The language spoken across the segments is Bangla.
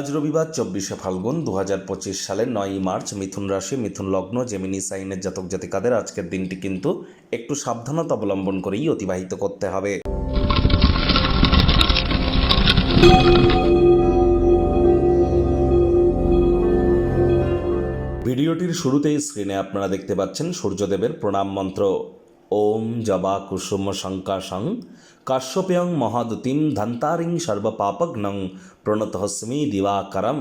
আজ রবিবার চব্বিশে ফাল্গুন দু হাজার পঁচিশ সালের নয়ই মার্চ মিথুন রাশি, মিথুন লগ্ন, জেমিনি সাইনের জাতক জাতিকাদের আজকের দিনটি কিন্তু একটু সাবধানতা অবলম্বন করেই অতিবাহিত করতে হবে। ভিডিওটির শুরুতেই স্ক্রিনে আপনারা দেখতে পাচ্ছেন সূর্যদেবের প্রণাম মন্ত্র। ওম জবা কুসুম শঙ্কাশং কাশ্যপেয়ং মহাদুতিম ধন্তারিং সর্বপাপগ্নং প্রণতহস্মি দিবাকরম।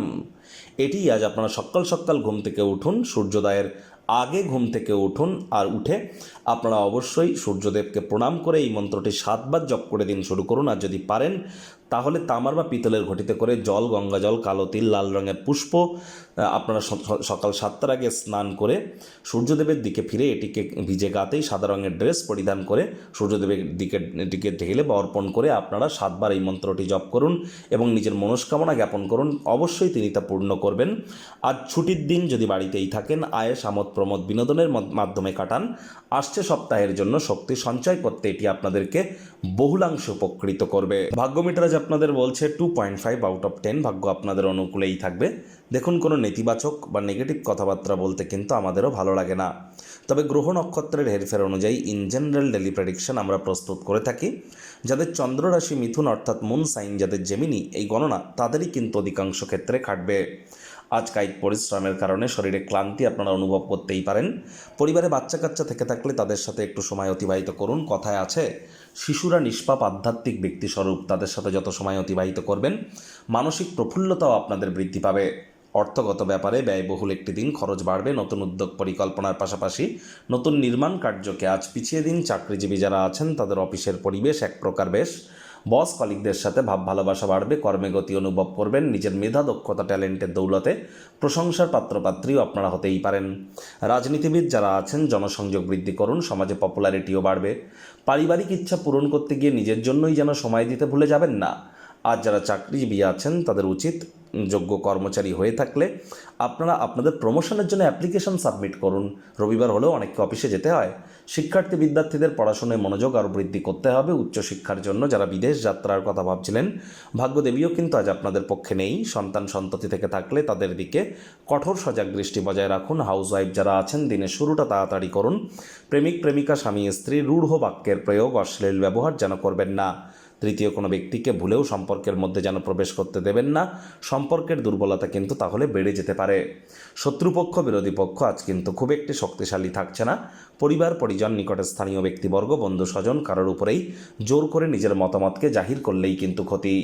এটি আজ আপনারা সকাল সকাল ঘুম থেকে উঠুন, সূর্যোদয়ের আগে ঘুম থেকে উঠুন আর উঠে আপনারা অবশ্যই সূর্যদেবকে প্রণাম করে এই মন্ত্রটি সাতবার জপ করে দিন শুরু করুন। আর যদি পারেন তাহলে তামার বা পিতলের ঘটিতে করে জল, গঙ্গা জল, কালো তিল, লাল রঙের পুষ্প আপনারা সকাল সাতটার আগে স্নান করে সূর্যদেবের দিকে ফিরে এটিকে ভিজে গাতেই সাদা রঙের ড্রেস পরিধান করে সূর্যদেবের দিকে দিকে ঢেলে বা অর্পণ করে আপনারা সাতবার এই মন্ত্রটি জপ করুন এবং নিজের মনস্কামনা জ্ঞাপন করুন। অবশ্যই তিনি তা পূর্ণ করবেন। আজ ছুটির দিন যদি বাড়িতেই থাকেন আয়েস আমোদ প্রমোদ বিনোদনের মাধ্যমে কাটান। আসছে সপ্তাহের জন্য শক্তি সঞ্চয় করতে এটি আপনাদেরকে বহুলাংশ উপকৃত করবে। ভাগ্য মিটারাজ আপনাদের বলছে two point five out of ten ভাগ্য আপনাদের অনুকূলেই থাকবে। দেখুন কোনো নেতিবাচক বা নেগেটিভ কথাবার্তা বলতে কিন্তু আমাদেরও ভালো লাগে না। তবে গ্রহ নক্ষত্রের হেরফের অনুযায়ী ইন জেনারেল ডেলি প্রেডিকশন আমরা প্রস্তুত করে থাকি। যাদের চন্দ্ররাশি মিথুন অর্থাৎ মুন সাইন যাদের জেমিনি এই গণনা তাদেরই কিন্তু অধিকাংশ ক্ষেত্রে খাটবে। আজ কায়িক পরিশ্রমের কারণে শরীরে ক্লান্তি আপনারা অনুভব করতেই পারেন। পরিবারে বাচ্চা কাচ্চা থেকে থাকলে তাদের সাথে একটু সময় অতিবাহিত করুন। কথায় আছে, শিশুরা নিষ্পাপ আধ্যাত্মিক ব্যক্তিস্বরূপ তাদের সাথে যত সময় অতিবাহিত করবেন, মানসিক প্রফুল্লতাও আপনাদের বৃদ্ধি পাবে। অর্থগত ব্যাপারে ব্যয়বহুল একটি দিন খরচ বাড়বে। নতুন উদ্যোগ পরিকল্পনার পাশাপাশি নতুন নির্মাণ কার্যকে আজ পিছিয়ে দিন। চাকরিজীবী যারা আছেন, তাদের অফিসের পরিবেশ এক প্রকার বেশ। বস কলিকদের সাথে ভাব ভালোবাসা বাড়বে, কর্মে গতি অনুভব করবেন, নিজের মেধা, দক্ষতা, ট্যালেন্টের দৌলতে প্রশংসার পাত্রপাত্রীও আপনারা হতেই পারেন। রাজনীতিবিদ যারা আছেন, জনসংযোগ বৃদ্ধি করুন, সমাজে পপুলারিটিও বাড়বে। পারিবারিক ইচ্ছা পূরণ করতে গিয়ে নিজের জন্যই যেন সময় দিতে ভুলে যাবেন না। আর যারা চাকরিজীবী আছেন, তাদের উচিত যোগ্য কর্মচারী হয়ে থাকলে আপনারা আপনাদের প্রমোশনের জন্য অ্যাপ্লিকেশন সাবমিট করুন। রবিবার হলেও অনেককে অফিসে যেতে হয়। শিক্ষার্থী বিদ্যার্থীদের পড়াশোনায় মনোযোগ আরও বৃদ্ধি করতে হবে উচ্চশিক্ষার জন্য। যারা বিদেশ যাত্রার কথা ভাবছিলেন, ভাগ্যদেবীও কিন্তু আজ আপনাদের পক্ষে নেই। সন্তান সন্ততি থেকে থাকলে তাদের দিকে কঠোর সজাগ দৃষ্টি বজায় রাখুন। হাউসওয়াইফ যারা আছেন, দিনের শুরুটা তাড়াতাড়ি করুন। প্রেমিক, প্রেমিকা, স্বামী, স্ত্রী, রূঢ় বাক্যের প্রয়োগ, অশ্লীল ব্যবহার যেন করবেন না। তৃতীয় কোনো ব্যক্তিকে ভুলেও সম্পর্কের মধ্যে যেন প্রবেশ করতে দেবেন না, সম্পর্কের দুর্বলতা কিন্তু তাহলে বেড়ে যেতে পারে। শত্রুপক্ষ, বিরোধী পক্ষ আজ কিন্তু খুব একটি শক্তিশালী থাকছে না। পরিবার, পরিজন, নিকটে স্থানীয় ব্যক্তিবর্গ বন্ধু স্বজন কারোর উপরেই জোর করে নিজের মতামতকে জাহির করলেই কিন্তু ক্ষতি।